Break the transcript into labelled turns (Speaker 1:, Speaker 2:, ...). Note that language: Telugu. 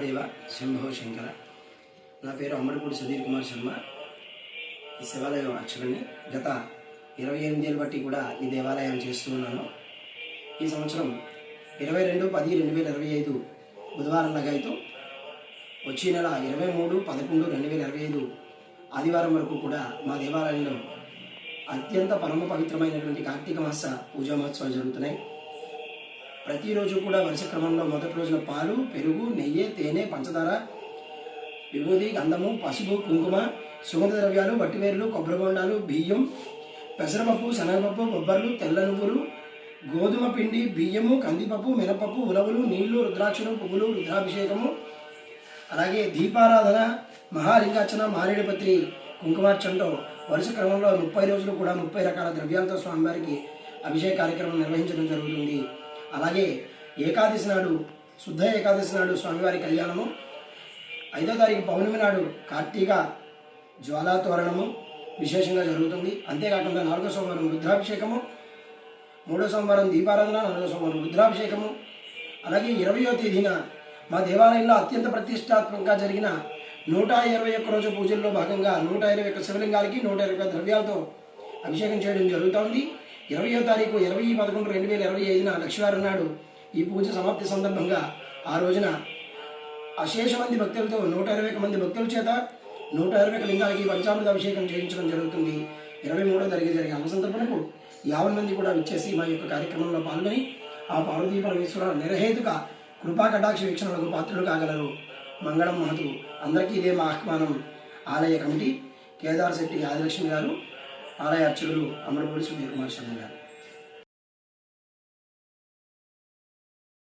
Speaker 1: శంభో శంకర. నా పేరు అమ్మడిపూడి సుధీర్ కుమార్ శర్మ. ఈ శివాలయం అర్చకుడిని గత ఇరవై ఎనిమిదేళ్ళు బట్టి కూడా ఈ దేవాలయం చేస్తూ ఉన్నాను. ఈ సంవత్సరం ఇరవై రెండు పది రెండు వేల ఇరవై ఐదు బుధవారం నగైతో వచ్చే నెల ఇరవై మూడు పదకొండు రెండు వేల ఇరవై ఐదు ఆదివారం వరకు కూడా మా దేవాలయంలో అత్యంత పరమ పవిత్రమైనటువంటి కార్తీక మాస పూజా మహోత్సవాలు జరుగుతున్నాయి. ప్రతిరోజు కూడా వరుస క్రమంలో మొదటి రోజున పాలు పెరుగు నెయ్యి తేనె పంచదార విభూది గంధము పసుపు కుంకుమ సుగంధ ద్రవ్యాలు వట్టివేర్లు కొబ్బరి బొండాలు బియ్యం పెసరపప్పు శనగపప్పు బొబ్బర్లు తెల్ల నువ్వులు గోధుమ పిండి బియ్యము కందిపప్పు మినపప్పు ఉలవలు నీళ్ళు రుద్రాక్షలు పువ్వులు రుద్రాభిషేకము అలాగే దీపారాధన మహాలింగార్చన మారేడుపత్రి కుంకుమార్చనతో వరుస క్రమంలో ముప్పై రోజులు కూడా ముప్పై రకాల ద్రవ్యాలతో స్వామివారికి అభిషేక కార్యక్రమం నిర్వహించడం జరుగుతుంది. అలాగే ఏకాదశి నాడు శుద్ధ ఏకాదశి నాడు స్వామివారి కళ్యాణము. ఐదో తారీఖు పౌర్ణమి నాడు కార్తీక జ్వాలా తోరణము విశేషంగా జరుగుతుంది. అంతేకాకుండా నాలుగో సోమవారం రుద్రాభిషేకము మూడో సోమవారం దీపారాధన నాలుగో సోమవారం రుద్రాభిషేకము. అలాగే ఇరవయో తేదీన మా దేవాలయంలో అత్యంత ప్రతిష్టాత్మకంగా జరిగిన నూట ఇరవై ఒక్క రోజు పూజల్లో భాగంగా నూట ఇరవై ఒక్క శివలింగాలకి నూట ఇరవై ద్రవ్యాలతో అభిషేకం చేయడం జరుగుతోంది. ఇరవయో తారీఖు ఇరవై పదకొండు రెండు వేల ఇరవై ఐదున లక్ష్మీవారం నాడు ఈ పూజ సమాప్తి సందర్భంగా ఆ రోజున అశేష మంది భక్తులతో నూట ఇరవై ఒక మంది భక్తుల చేత నూట ఇరవై ఒక్క లింగాలకి పంచామృత అభిషేకం చేయించడం జరుగుతుంది. ఇరవై మూడో తరగతి జరిగే అమ సందర్భనకు యాభై మంది కూడా విచ్చేసి మా యొక్క కార్యక్రమంలో పాల్గొని ఆ పార్వతీ పరమేశ్వర నిరహేతుక కృపా కటాక్ష వీక్షణలకు పాత్రలు కాగలరు. మంగళం మహతు అందరికీ ఇదే మా ఆహ్వానం. ఆలయ కమిటీ కేదార్ శెట్టి ఆదిలక్ష్మి గారు ఆలయ అర్చకులు అమరపూడి సుధీర్ కుమార్ శర్మ గారు.